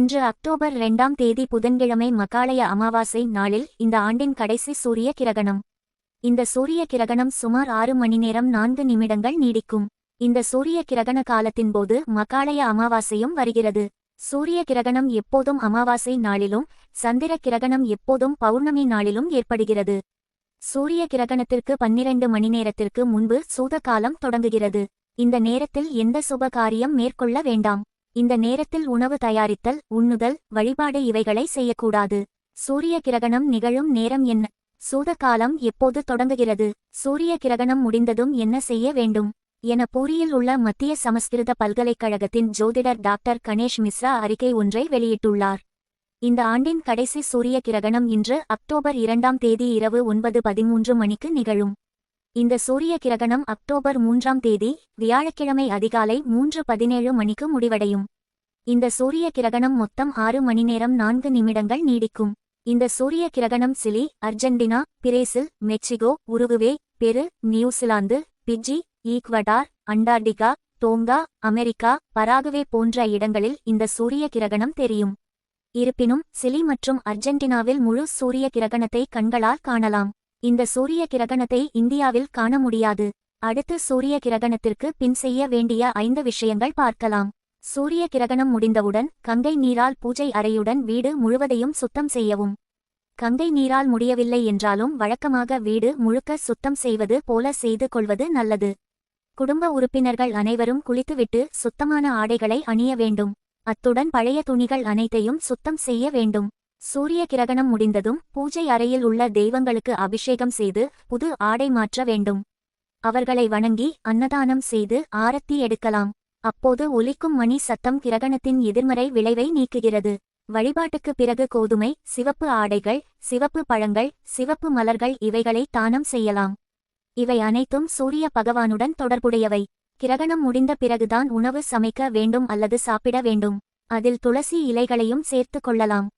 இன்று அக்டோபர் இரண்டாம் தேதி புதன்கிழமை மகாலய அமாவாசை நாளில் இந்த ஆண்டின் கடைசி சூரிய கிரகணம். இந்த சூரிய கிரகணம் சுமார் ஆறு மணி நேரம் நான்கு நிமிடங்கள் நீடிக்கும். இந்த சூரிய கிரகண காலத்தின் போது மகாலய அமாவாசையும் வருகிறது. சூரிய கிரகணம் எப்போதும் அமாவாசை நாளிலும் சந்திர கிரகணம் எப்போதும் பௌர்ணமி நாளிலும் ஏற்படுகிறது. சூரிய கிரகணத்திற்கு பன்னிரண்டு மணி நேரத்திற்கு முன்பு சூத காலம் தொடங்குகிறது. இந்த நேரத்தில் எந்த சுப காரியம் மேற்கொள்ள வேண்டாம். இந்த நேரத்தில் உணவு தயாரித்தல் உண்ணுதல் வழிபாடு இவைகளை செய்யக்கூடாது. சூரிய கிரகணம் நிகழும் நேரம் என்ன? சூத காலம் எப்போது தொடங்குகிறது? சூரிய கிரகணம் முடிந்ததும் என்ன செய்ய வேண்டும்? என பூரியில் உள்ள மத்திய சமஸ்கிருத பல்கலைக்கழகத்தின் ஜோதிடர் டாக்டர் கணேஷ் மிஸ்ரா அறிக்கை ஒன்றை வெளியிட்டுள்ளார். இந்த ஆண்டின் கடைசி சூரிய கிரகணம் இன்று அக்டோபர் இரண்டாம் தேதி இரவு ஒன்பது பதிமூன்று மணிக்கு நிகழும். இந்த சூரிய கிரகணம் அக்டோபர் மூன்றாம் தேதி வியாழக்கிழமை அதிகாலை மூன்று பதினேழு மணிக்கு முடிவடையும். இந்த சூரிய கிரகணம் மொத்தம் ஆறு மணி நேரம் நான்கு நிமிடங்கள் நீடிக்கும். இந்த சூரிய கிரகணம் Chile Argentina Brazil Mexico Uruguay Peru New Zealand Fiji Ecuador Antarctica Tonga America Paraguay போன்ற இடங்களில் இந்த சூரிய கிரகணம் தெரியும். இருப்பினும் சிலி மற்றும் அர்ஜென்டினாவில் முழு சூரிய கிரகணத்தை கண்களால் காணலாம். இந்த சூரிய கிரகணத்தை இந்தியாவில் காண முடியாது. அடுத்து சூரிய கிரகணத்திற்கு பின் செய்ய வேண்டிய ஐந்து விஷயங்கள் பார்க்கலாம். சூரிய கிரகணம் முடிந்தவுடன் கங்கை நீரால் பூஜை அறையுடன் வீடு முழுவதையும் சுத்தம் செய்யவும். கங்கை நீரால் முடியவில்லை என்றாலும் வழக்கமாக வீடு முழுக்க சுத்தம் செய்வது போல செய்து கொள்வது நல்லது. குடும்ப உறுப்பினர்கள் அனைவரும் குளித்துவிட்டு சுத்தமான ஆடைகளை அணிய வேண்டும். அத்துடன் பழைய துணிகள் அனைத்தையும் சுத்தம் செய்ய வேண்டும். சூரிய கிரகணம் முடிந்ததும் பூஜை அறையில் உள்ள தெய்வங்களுக்கு அபிஷேகம் செய்து புது ஆடை மாற்ற வேண்டும். அவர்களை வணங்கி அன்னதானம் செய்து ஆரத்தி எடுக்கலாம். அப்போது ஒலிக்கும் மணி சத்தம் கிரகணத்தின் எதிர்மறை விளைவை நீக்குகிறது. வழிபாட்டுக்கு பிறகு கோதுமை சிவப்பு ஆடைகள் சிவப்பு பழங்கள் சிவப்பு மலர்கள் இவைகளை தானம் செய்யலாம். இவை அனைத்தும் சூரிய பகவானுடன் தொடர்புடையவை. கிரகணம் முடிந்த பிறகுதான் உணவு சமைக்க வேண்டும் அல்லது சாப்பிட வேண்டும். அதில் துளசி இலைகளையும் சேர்த்துக் கொள்ளலாம்.